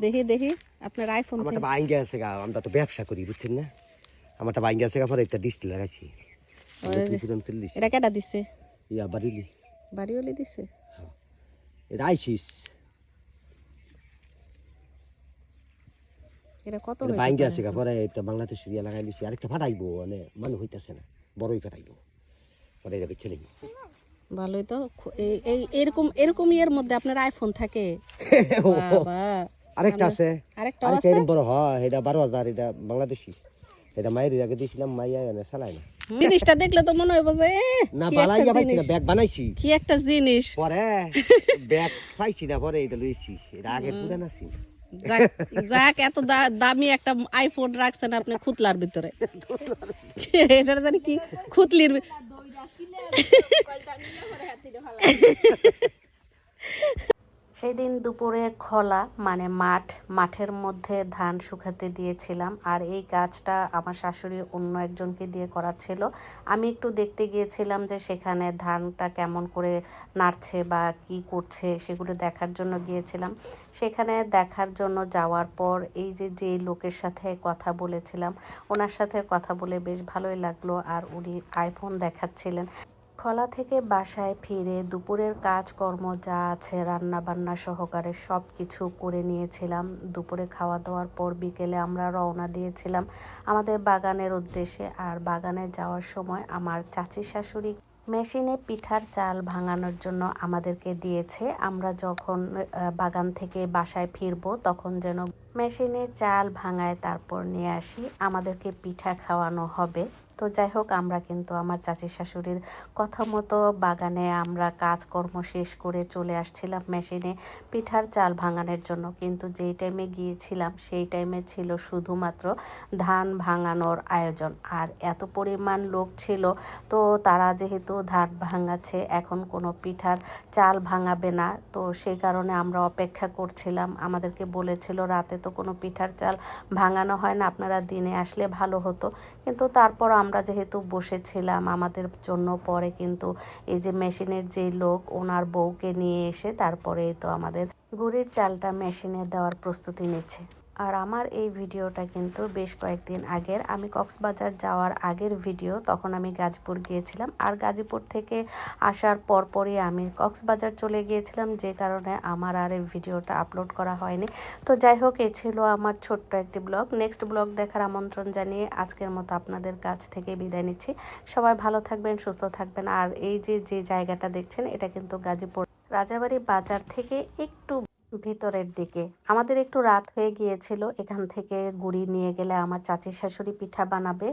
দেখি দেখি। আপনার আইফোন আমারটা বাইঙ্গে আছে গা আমরা তো ব্যবসা করি বুঝছেন না? আমারটা বাইঙ্গে আছে গা পরে একটা লাগাইছি। এটা কেটা দিছে? ইয়া বাড়িলি বাড়িওয়ালি দিছে? এটা আইসিস। এটা কত এটা হয়েছে বাইঙ্গে তাহলে? আছে গা পরে এটা বাংলাদেশের ইয়া লাগাই দিছি আরেকটা ফাটাইবো মানে মানুষ হইতাছে না বড়ই ফাটাইবো। পরে বেছে ভালোই তো এই- এই এরকম এরকম ইয়ের মধ্যে আপনার আইফোন থাকে। বাবা। আরেকটা আছে। আরেকটা আরেকটা আছে? এরকম বড় হয় এটা বারো হাজার এটা বাংলাদেশি। এটা মায়ের আগে দিয়েছিলাম মাইয়া এনে চালাই না। জিনিসটা দেখলে তো মনে হইব যে না একটা পাইছি না জিনিস। ব্যাগ বানাইছি। কি একটা জিনিস। পরে ব্যাগ পাইছি না পরে এটা লইছি। এটা আগের পুরান আছি। যাক যাক এত দা- দামি একটা আইফোন রাখছেন আপনি খুতলার ভিতরে। এটা জানি কি খুতলির ভি- সেই দিন দুপুরে খোলা মানে মাঠ, মাঠের মধ্যে ধান শুকাতে দিয়েছিলাম। আর এই কাজটা আমার শাশুড়ি অন্য একজনকে দিয়ে করাচ্ছিল। আমি একটু দেখতে গিয়েছিলাম যে সেখানে ধানটা কেমন করে নাড়ছে বা কি করছে সেগুলো দেখার জন্য গিয়েছিলাম। সেখানে দেখার জন্য যাওয়ার পর এই যে যে লোকের সাথে কথা বলেছিলাম, ওনার সাথে কথা বলে বেশ ভালোই লাগল। আর উনি আইফোন দেখাচ্ছিলেন। খলা থেকে বাসায় ফিরে দুপুরের কাজকর্ম যা আছে রান্না বান্না সহকারে সব কিছু করে নিয়েছিলাম। দুপুরে খাওয়া দাওয়ার পর বিকেলে আমরা রওনা দিয়েছিলাম আমাদের বাগানের উদ্দেশ্যে। আর বাগানে যাওয়ার সময় আমার চাচি শাশুড়ি মেশিনে পিঠার চাল ভাঙানোর জন্য আমাদেরকে দিয়েছে। আমরা যখন বাগান থেকে বাসায় ফিরবো তখন যেন মেশিনে চাল ভাঙায় তারপর নিয়ে আসি। আমাদেরকে পিঠা খাওয়ানো হবে। তো যাই হোক আমরা কিন্তু আমার চাচি শাশুড়ির কথা মতো বাগানে আমরা কাজকর্ম শেষ করে চলে আসছিলাম মেশিনে পিঠার চাল ভাঙানোর জন্য। কিন্তু যেই টাইমে গিয়েছিলাম, সেই টাইমে ছিল শুধুমাত্র ধান ভাঙানোর আয়োজন। আর এত পরিমাণ লোক ছিল, তো তারা যেহেতু ধান ভাঙাচ্ছে, এখন কোনো পিঠার চাল ভাঙাবে না। তো সেই কারণে আমরা অপেক্ষা করছিলাম। আমাদেরকে বলেছিল, রাতে তো কোনো পিঠার চাল ভাঙানো হয় না, আপনারা দিনে আসলে ভালো হতো। কিন্তু তারপর আমরা যেহেতু বসেছিলাম, আমাদের জন্য পরে কিন্তু এই যে মেশিনের যে লোক, ওনার বউকে নিয়ে এসে তারপরে তো আমাদের গুড়ির চালটা মেশিনে দেওয়ার প্রস্তুতি নিচ্ছে। আর আমার এই ভিডিওটা কিন্তু বেশ কয়েকদিন আগের। আমি কক্সবাজার যাওয়ার আগের ভিডিও, তখন আমি গাজীপুর গিয়েছিলাম। আর গাজীপুর থেকে আসার পরপরই আমি কক্সবাজার চলে গিয়েছিলাম, যে কারণে আমার আর এই ভিডিওটা আপলোড করা হয়নি। তো যাই হোক, এ ছিল আমার ছোট্ট একটি ব্লগ। নেক্সট ব্লগ দেখার আমন্ত্রণ জানিয়ে আজকের মতো আপনাদের কাছ থেকে বিদায় নিচ্ছি। সবাই ভালো থাকবেন, সুস্থ থাকবেন। আর এই যে যে জায়গাটা দেখছেন, এটা কিন্তু গাজীপুর। রাজাবাড়ি বাজার থেকে একটু ভিতরের দিকে। আমাদের একটু রাত হয়ে গিয়েছিল, এখান থেকে গুড়ি নিয়ে গেলে আমার চাচির শাশুড়ি পিঠা বানাবে।